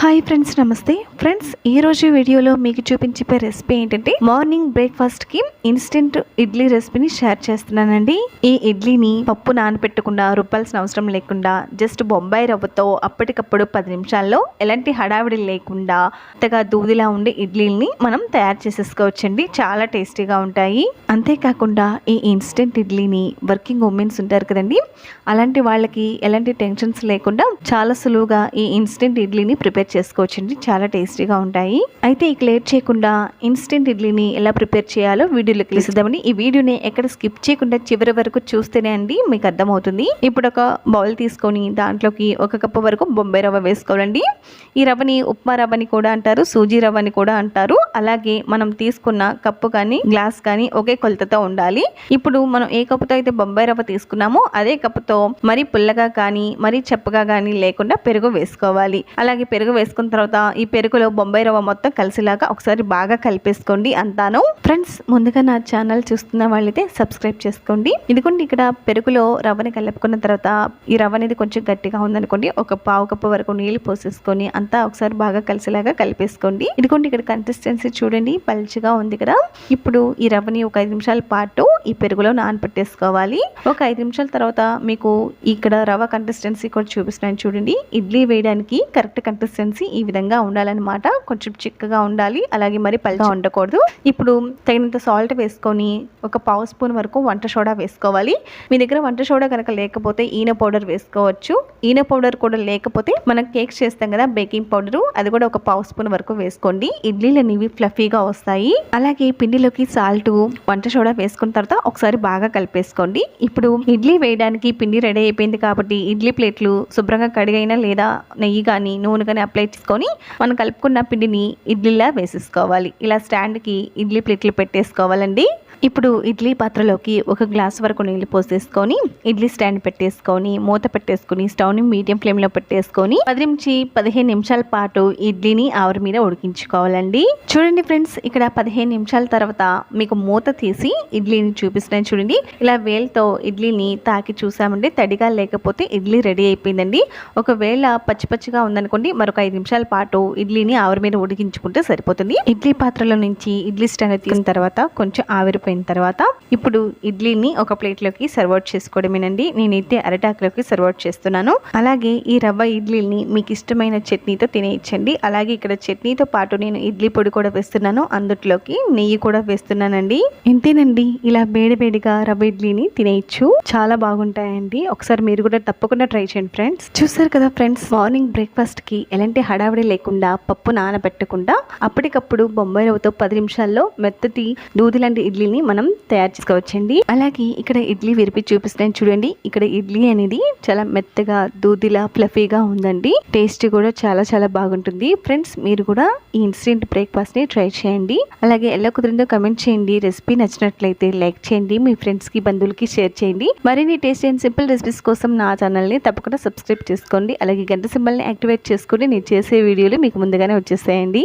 Hi friends నమస్తే. Friends ఈ రోజు వీడియోలో మీకు చూపించే రెసిపీ ఏంటంటే మార్నింగ్ బ్రేక్ఫాస్ట్కి ఇన్స్టెంట్ ఇడ్లీ రెసిపీని షేర్ చేస్తున్నానండి. ఈ ఇడ్లీని పప్పు నానపెట్టకుండా రుబ్బాల్సిన అవసరం లేకుండా జస్ట్ బొంబాయి రవ్వతో అప్పటికప్పుడు పది నిమిషాల్లో ఎలాంటి హడావిడి లేకుండా అంతగా దూదిలా ఉండే ఇడ్లీని మనం తయారు చేసేసుకోవచ్చండి. చాలా టేస్టీగా ఉంటాయి. అంతేకాకుండా ఈ ఇన్స్టెంట్ ఇడ్లీని వర్కింగ్ ఉమెన్స్ ఉంటారు కదండి అలాంటి వాళ్ళకి ఎలాంటి టెన్షన్స్ లేకుండా చాలా సులువుగా ఈ ఇన్స్టెంట్ ఇడ్లీని ప్రిపేర్ చేసుకోవచ్చండి. చాలా టేస్టీగా ఉంటాయి. అయితే ఇక లేట్ చేయకుండా ఇన్స్టెంట్ ఇడ్లీని ఎలా ప్రిపేర్ చేయాలో వీడియోలోకి తెలుసుదామని ఈ వీడియోని ఎక్కడ స్కిప్ చేయకుండా చివరి వరకు చూస్తేనే అండి మీకు అర్థమవుతుంది. ఇప్పుడు ఒక బౌల్ తీసుకొని దాంట్లోకి ఒక కప్పు వరకు బొంబాయి రవ్వ వేసుకోవాలండి. ఈ రవ్వని ఉప్మా రవ్వని కూడా అంటారు సూజీ రవ్వని కూడా అంటారు. అలాగే మనం తీసుకున్న కప్పు కానీ గ్లాస్ కానీ ఒకే కొలతతో ఉండాలి. ఇప్పుడు మనం ఏ కప్పుతో అయితే బొంబాయి రవ్వ తీసుకున్నామో అదే కప్పుతో మరి పుల్లగా కానీ మరి చెప్పగా కానీ లేకుండా పెరుగు వేసుకోవాలి. అలాగే పెరుగు వేసుకున్న తర్వాత ఈ పెరుగులో బొంబాయి రవ్వ మొత్తం కలిసిలాగా ఒకసారి బాగా కలిపేసుకోండి అంతాను. ఫ్రెండ్స్ ముందుగా నా ఛానల్ చూస్తున్న వాళ్ళైతే సబ్స్క్రైబ్ చేసుకోండి. ఇదిగోండి ఇక్కడ పెరుగులో రవ్వని కలుపుకున్న తర్వాత ఈ రవ్వ అనేది కొంచెం గట్టిగా ఉందనుకోండి ఒక పావు కప్పు వరకు నీళ్ళు పోసేసుకొని అంతా ఒకసారి బాగా కలిసేలాగా కలిపేసుకోండి. ఇదిగోండి ఇక్కడ కన్సిస్టెన్సీ చూడండి పల్చగా ఉంది కదా ఇప్పుడు ఈ రవ్వని ఒక ఐదు నిమిషాల పాటు ఈ పెరుగులో నానపెట్టేసుకోవాలి. ఒక ఐదు నిమిషాల తర్వాత మీకు ఇక్కడ రవ్వ కన్సిస్టెన్సీ కూడా చూపిస్తున్నాను చూడండి. ఇడ్లీ వేయడానికి కరెక్ట్ కన్సిస్టెన్సీ ఈ విధంగా ఉండాలన్నమాట. కొంచెం చిక్కగా ఉండాలి. అలాగే మరి పల్చగా ఉండకూడదు. ఇప్పుడు తగినంత సాల్ట్ వేసుకొని ఒక పావు స్పూన్ వరకు వంట సోడా వేసుకోవాలి. మీ దగ్గర వంట సోడా కనుక లేకపోతే ఈన పౌడర్ వేసుకోవచ్చు. ఈన పౌడర్ కూడా లేకపోతే మనం కేక్స్ చేస్తాం కదా బేకింగ్ పౌడర్ అది కూడా ఒక పావు స్పూన్ వరకు వేసుకోండి. ఇడ్లీలు అనేవి ఫ్లఫీగా వస్తాయి. అలాగే పిండిలోకి సాల్ట్ వంట సోడా వేసుకున్న తర్వాత ఒకసారి బాగా కలిపేసుకోండి. ఇప్పుడు ఇడ్లీ వేయడానికి పిండి రెడీ అయిపోయింది కాబట్టి ఇడ్లీ ప్లేట్లు శుభ్రంగా కడిగైనా లేదా నెయ్యి కానీ నూనె కానీ అప్లై చేసుకొని మనం కలుపుకున్న పిండిని ఇడ్లీలా వేసేసుకోవాలి. ఇలా స్టాండ్కి ఇడ్లీ ప్లేట్లు పెట్టేసుకోవాలండి. ఇప్పుడు ఇడ్లీ పాత్రలోకి ఒక గ్లాస్ వరకు నీళ్ళు పోసేసుకొని ఇడ్లీ స్టాండ్ పెట్టేసుకొని మూత పెట్టేసుకొని స్టవ్ని మీడియం ఫ్లేమ్లో పెట్టేసుకొని పది నుంచి పదిహేను నిమిషాల పాటు ఇడ్లీని ఆవిరి మీద ఉడికించుకోవాలండి. చూడండి ఫ్రెండ్స్ ఇక్కడ పదిహేను నిమిషాల తర్వాత మీకు మూత తీసి ఇడ్లీని చూపిస్తున్నాను చూడండి. ఇలా వేలతో ఇడ్లీని తాకి చూసామంటే తడిగా లేకపోతే ఇడ్లీ రెడీ అయిపోయిందండి. ఒకవేళ పచ్చి పచ్చిగా ఉందనుకోండి మరొక ఐదు నిమిషాల పాటు ఇడ్లీని ఆవిరి మీద ఉడికించుకుంటే సరిపోతుంది. ఇడ్లీ పాత్రలో నుంచి ఇడ్లీ స్టాండ్ తీసిన తర్వాత కొంచెం ఆవిరి అయిపోయిన తర్వాత ఇప్పుడు ఇడ్లీని ఒక ప్లేట్లోకి సర్వ్ అవుట్ చేసుకోవడమేనండి. నేనైతే అరటాకులోకి సర్వ్ అవుట్ చేస్తున్నాను. అలాగే ఈ రవ్వ ఇడ్లీని మీకు ఇష్టమైన చట్నీతో తినేయచ్చండి. అలాగే ఇక్కడ చట్నీతో పాటు నేను ఇడ్లీ పొడి కూడా వేస్తున్నాను. అందుట్లోకి నెయ్యి కూడా వేస్తున్నానండి. ఇంతేనండి. ఇలా వేడివేడిగా రవ్వ ఇడ్లీని తినేయచ్చు. చాలా బాగుంటాయండి. ఒకసారి మీరు కూడా తప్పకుండా ట్రై చేయండి ఫ్రెండ్స్. చూసారు కదా ఫ్రెండ్స్ మార్నింగ్ బ్రేక్ఫాస్ట్కి ఎలాంటి హడావిడి లేకుండా పప్పు నానబెట్టకుండా అప్పటికప్పుడు బొంబాయి రవ్వతో పది నిమిషాల్లో మెత్తటి దూది లాంటి ఇడ్లీని మనం తయారు చేసుకోవచ్చండి. అలాగే ఇక్కడ ఇడ్లీ విరిపి చూపిస్తాను చూడండి. ఇక్కడ ఇడ్లీ అనేది చాలా మెత్తగా దూదిలా ఫ్లఫీగా ఉందండి. టేస్ట్ కూడా చాలా చాలా బాగుంటుంది. ఫ్రెండ్స్ మీరు కూడా ఈ ఇన్స్టెంట్ బ్రేక్ఫాస్ట్ని ట్రై చేయండి. అలాగే ఎలా కుదిరిందో కమెంట్ చేయండి. రెసిపీ నచ్చినట్లయితే లైక్ చేయండి. మీ ఫ్రెండ్స్కి బంధువులకి షేర్ చేయండి. మరిన్ని టేస్ట్ అండ్ సింపుల్ రెసిపీస్ కోసం నా ఛానల్ని తప్పకుండా సబ్స్క్రైబ్ చేసుకోండి. అలాగే గంట సింబల్ని యాక్టివేట్ చేసుకొని నేను చేసే వీడియోలు మీకు ముందుగానే వచ్చేసాయండి